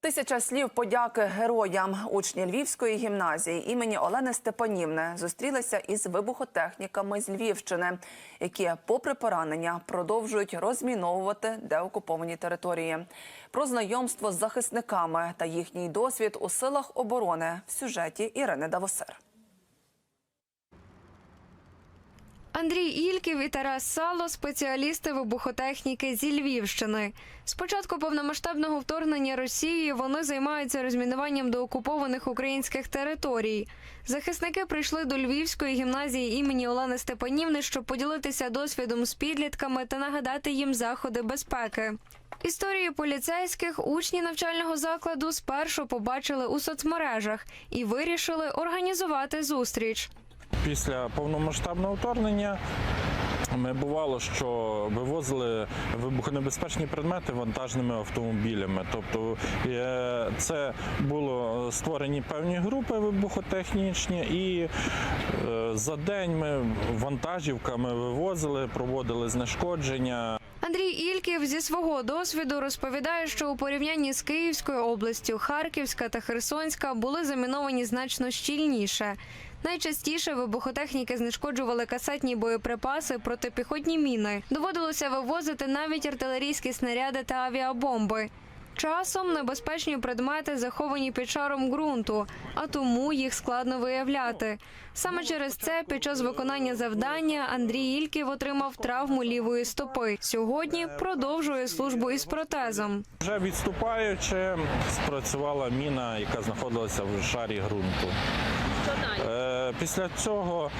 Тисяча слів подяки героям. Учні Львівської гімназії імені Олени Степанівни зустрілися із вибухотехніками з Львівщини, які, попри поранення, продовжують розміновувати деокуповані території. Про знайомство з захисниками та їхній досвід у силах оборони в сюжеті Ірини Давосер. Андрій Ільків і Тарас Сало спеціалісти вибухотехніки зі Львівщини. З початку повномасштабного вторгнення Росії вони займаються розмінуванням доокупованих українських територій. Захисники прийшли до Львівської гімназії імені Олени Степанівни, щоб поділитися досвідом з підлітками та нагадати їм заходи безпеки. Історії поліцейських учні навчального закладу спершу побачили у соцмережах і вирішили організувати зустріч. Після повномасштабного вторгнення ми бувало, що вивозили вибухонебезпечні предмети вантажними автомобілями. Тобто е, це було створені певні групи вибухотехнічні, і е, за день ми вантажівками вивозили, проводили знешкодження. Андрій Ільків зі свого досвіду розповідає, що у порівнянні з Київською областю Харківська та Херсонська були заміновані значно щільніше. Найчастіше вибухотехніки знешкоджували касетні боєприпаси, протипіхотні міни. Доводилося вивозити навіть артилерійські снаряди та авіабомби. Часом небезпечні предмети заховані під шаром ґрунту, а тому їх складно виявляти. Саме через це під час виконання завдання Андрій Ільків отримав травму лівої стопи. Сьогодні продовжує службу із протезом. Вже відступаючи, спрацювала міна, яка знаходилася в шарі ґрунту. Е, Після цього,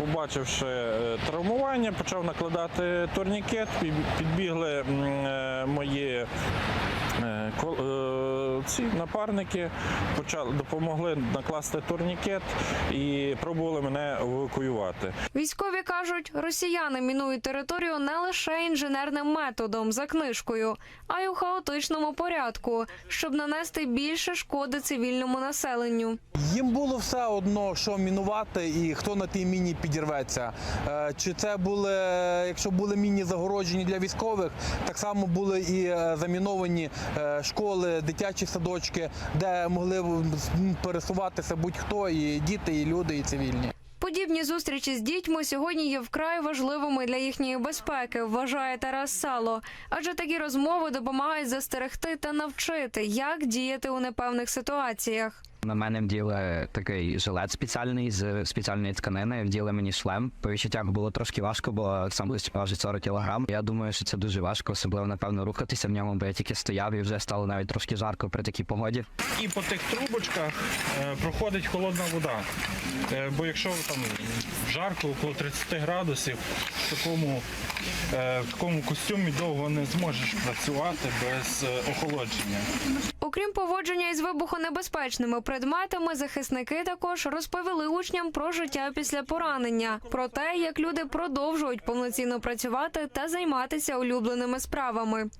побачивши е, травмування, почав накладати турнікет. Підбігли е, мої ці напарники, почали допомогли накласти турнікет і пробували мене евакуювати. Військові кажуть, росіяни мінують територію не лише інженерним методом за книжкою, а й у хаотичному порядку, щоб нанести більше шкоди цивільному населенню. Їм було все одно, що мінувати і хто на тій міні підірветься. Е, Чи це були, якщо були міні загороджені для військових, так само були і е, заміновані е, школи, дитячі садочки, де могли пересуватися будь-хто, і діти, і люди, і цивільні. Подібні зустрічі з дітьми сьогодні є вкрай важливими для їхньої безпеки, вважає Тарас Сало. Адже такі розмови допомагають застерегти та навчити, як діяти у непевних ситуаціях. На мене вділи такий жилет спеціальний з спеціальної тканини. Вділи мені шлем. По відчуттях було трошки важко, бо сам лист важить 40 кілограм. Я думаю, що це дуже важко, особливо напевно рухатися в ньому, бо я тільки стояв і вже стало навіть трошки жарко при такій погоді. І по тих трубочках е, проходить холодна вода. Е, бо якщо там жарко, около 30 градусів, в такому, е, в такому костюмі довго не зможеш працювати без охолодження. Окрім поводження із вибухонебезпечними предметами, захисники також розповіли учням про життя після поранення, про те, як люди продовжують повноцінно працювати та займатися улюбленими справами.